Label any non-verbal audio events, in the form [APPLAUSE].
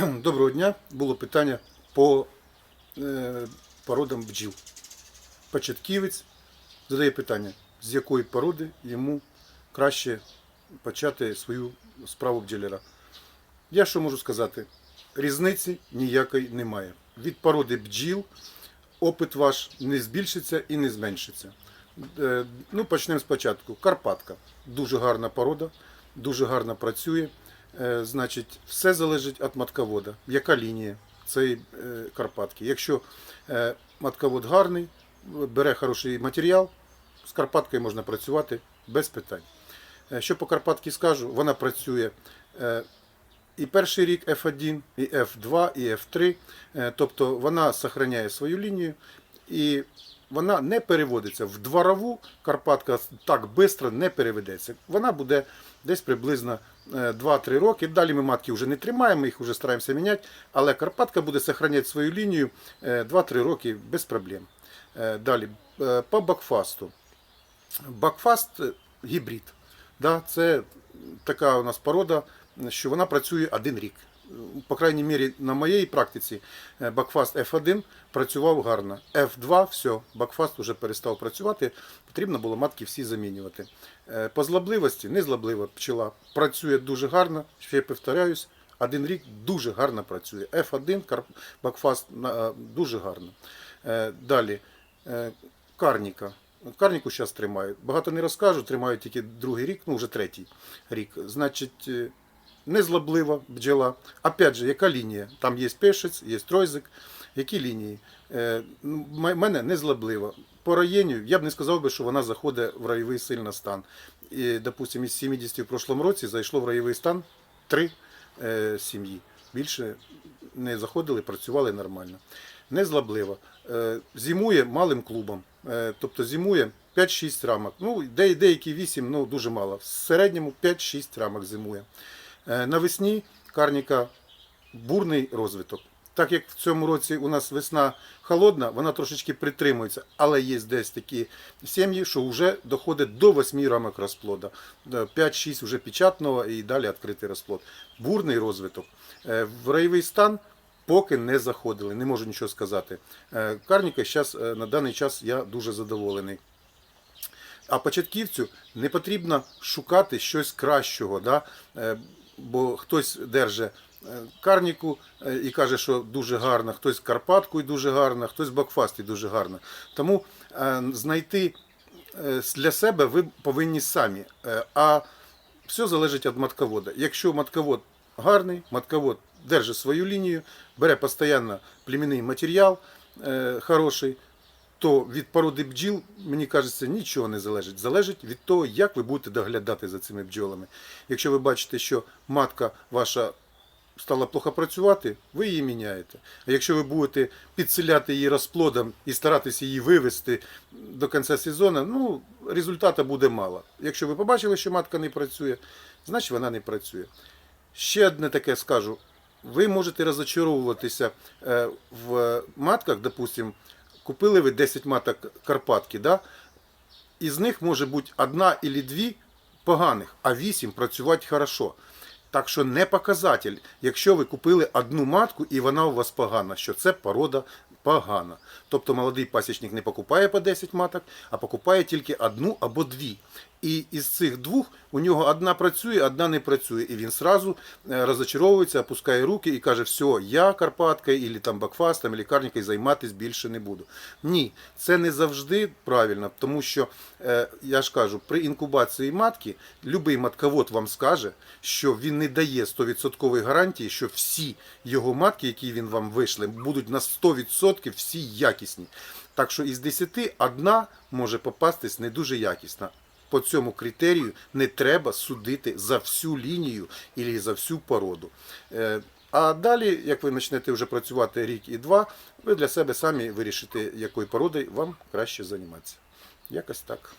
[CLEARS THROAT] Доброго дня. Було питання по е, породам бджіл. Початківець задає питання, з якої породи йому краще почати свою справу бджоляра. Я що можу сказати? Різниці ніякої немає. Від породи бджіл опит ваш не збільшиться і не зменшиться. Е, Ну, почнемо спочатку. Карпатка. Дуже гарна порода, дуже гарно працює. Е, Значить, все залежить від матковода. Яка лінія цієї е, Карпатки? Якщо е, матковод гарний, бере хороший матеріал, з Карпаткою можна працювати без питань. Що по Карпатці скажу, вона працює і перший рік F1, і F2, і F3. Е, Тобто вона зберігає свою лінію і вона не переводиться в дворову. Карпатка так швидко не переведеться. Вона буде десь приблизно е, 2-3 роки. Далі ми матки вже не тримаємо, їх вже стараємося міняти. Але Карпатка буде зберігати свою лінію е, 2-3 роки без проблем. Е, Далі е, по бакфасту. Бакфаст е, гібрид. Да, це така у нас порода, що вона працює один рік. По крайній мірі, на моїй практиці е, Бакфаст F1 працював гарно. F2 все, Бакфаст вже перестав працювати, потрібно було матки всі замінювати. Е, По злобливості, незлоблива пчела, працює дуже гарно, ще я повторяюсь, один рік дуже гарно працює. F1, Бакфаст е, дуже гарно. Е, Далі, е, Карніка. Карніку зараз тримають. Багато не розкажу, тримають тільки другий рік, ну вже третій рік. Значить, е, незлоблива бджола. Опять же, яка лінія? Там є пешець, є тройзик. Які лінії? Е, ну, мене незлоблива. По районі я б не сказав би, що вона заходить в райовий сильно стан. І, допустимо, із 70 в прошлому році зайшло в райовий стан три е, сім'ї. Більше не заходили, працювали нормально. Незлоблива. Е, зимує малим клубом. Е, тобто зимує 5-6 рамок. Ну, де, деякі 8, ну дуже мало. В середньому 5-6 рамок зимує. Е, навесні карніка бурний розвиток. Так як в цьому році у нас весна холодна, вона трошечки притримується, але є десь такі сім'ї, що вже доходить до 8 рамок розплода. Е, 5-6 вже печатного і далі відкритий розплод. Бурний розвиток. Е, В райовий стан поки не заходили, не можу нічого сказати. Е, Карніка зараз на даний час я дуже задоволений. А початківцю не потрібно шукати щось кращого, да? Бо хтось держить е, карніку е, і каже, що дуже гарно, хтось карпатку і дуже гарно, хтось бакфаст і дуже гарно. Тому е, знайти для себе ви повинні самі. А все залежить від матковода. Якщо матковод гарний, матковод держить свою лінію, бере постійно племінний матеріал хороший, то від породи бджіл, мені кажеться, нічого не залежить. Залежить від того, як ви будете доглядати за цими бджолами. Якщо ви бачите, що матка ваша стала плохо працювати, ви її міняєте. А якщо ви будете підселяти її розплодом і старатися її вивести до кінця сезону, ну, результату буде мало. Якщо ви побачили, що матка не працює, значить вона не працює. Ще одне таке скажу. Ви можете розочаровуватися е, в матках, допустим, купили ви 10 маток Карпатки, да? із них може бути одна або дві поганих, а 8 працювати хорошо. Так що не показатель, якщо ви купили одну матку і вона у вас погана, що це порода погана. Тобто молодий пасічник не покупає по 10 маток, а покупає тільки одну або дві. І із цих двох у нього одна працює, одна не працює. І він сразу е, розочаровується, опускає руки і каже, все, я Карпаткою, або там Бакфастом, або займатися більше не буду. Ні, це не завжди правильно, тому що, е, я ж кажу, при інкубації матки любий матковод вам скаже, що він не дає 100% гарантії, що всі його матки, які він вам вийшли, будуть на 100% всі якісні. Так що із 10 одна може попастись не дуже якісна. По цьому критерію не треба судити за всю лінію і за всю породу. Е, А далі, як ви почнете вже працювати рік і два, ви для себе самі вирішите, якою породою вам краще займатися. Якось так.